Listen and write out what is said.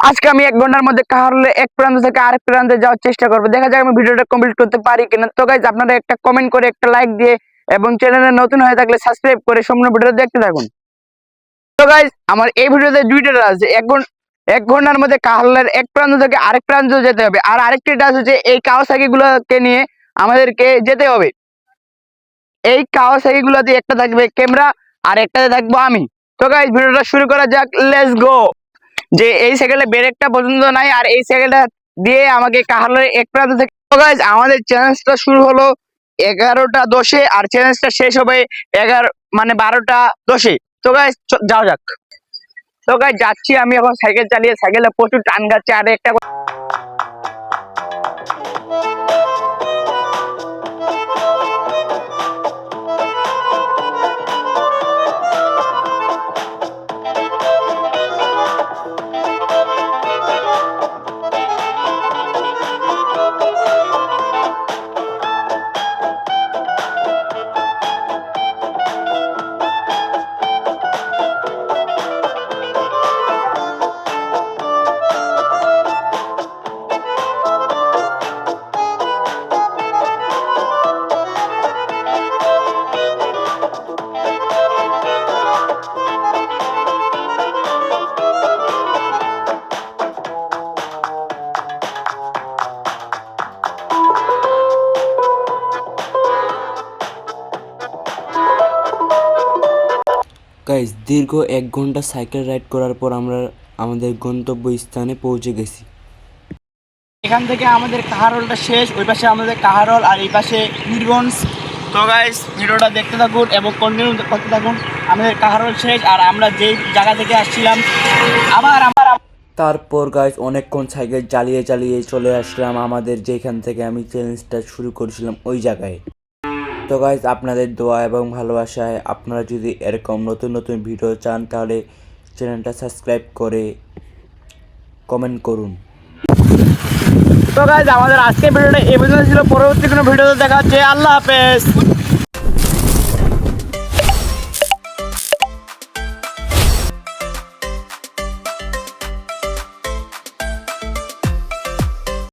আজকে আমি এক ঘণ্টার মধ্যে কাহারলে এক প্রান্ত থেকে আরেক প্রান্তে যাওয়ার চেষ্টা করব। দেখা যাক আমি ভিডিওটা কমপ্লিট করতে পারি কিনা। তো গাইজ আপনারা একটা কমেন্ট করে, একটা লাইক দিয়ে এবং চ্যানেলে নতুন হয়ে থাকলে সাবস্ক্রাইব করে সম্পূর্ণ ভিডিও দেখতে থাকুন। তো গাইজ আমার এই ভিডিওতে দুইটা আছে। এক ঘণ্টা এক ঘণ্টার মধ্যে কাহারলের এক প্রান্ত থেকে আরেক প্রান্ত যেতে হবে। আর আরেকটি টাস্ক হচ্ছে এই কাওয়াসাকি গুলোকে নিয়ে আমাদেরকে যেতে হবে। এই কাওয়াসাকি গুলোতে একটা থাকবে ক্যামেরা আর একটাতে থাকব আমি। তো গাইজ ভিডিওটা শুরু করা যাক। লেটস গো যে এই সাইকেলে ব্রেকটা পছন্দ নাই আর এই সাইকেলটা দিয়ে আমাকে কাহালের এক প্রান্ত থেকে আমাদের চ্যালেঞ্জটা শুরু হলো এগারোটা দশে আর চ্যালেঞ্জটা শেষ হবে এগারো মানে বারোটা দশে। তো গাইজ যাও যাক। তো গাই যাচ্ছি আমি এখন সাইকেল চালিয়ে। সাইকেলে প্রচুর টান গাচ্ছে আর একটা গাইজ দীর্ঘ এক ঘণ্টা সাইকেল রাইড করার পর আমরা আমাদের গন্তব্য স্থানে পৌঁছে গেছি। এখান থেকে আমাদের কাহারলটা শেষ ওই পাশে আমাদের কাহারল আর এই পাশে বীরগঞ্জ তো গাইস ভিডিওটা দেখতে থাকুন এবং কন্টিনিউ করতে থাকুন। আমাদের কাহারল শেষ আর আমরা যেই জায়গা থেকে আসছিলাম আবার আমার তারপর গাইজ অনেকক্ষণ সাইকেল চালিয়ে চালিয়ে চলে আসলাম আমাদের যেখান থেকে আমি চ্যালেঞ্জটা শুরু করেছিলাম ওই জায়গায়। তো গাইজ আপনাদের দোয়া এবং ভালোবাসায় আপনারা যদি এরকম নতুন নতুন ভিডিও চান, তাহলে চ্যানেলটা সাবস্ক্রাইব করে কমেন্ট করুন। তো গাইজ আমাদের আজকের ভিডিওটা এ ছিল। পরবর্তী কোনো ভিডিওতে দেখা হচ্ছে। আল্লাহ হাফেজ।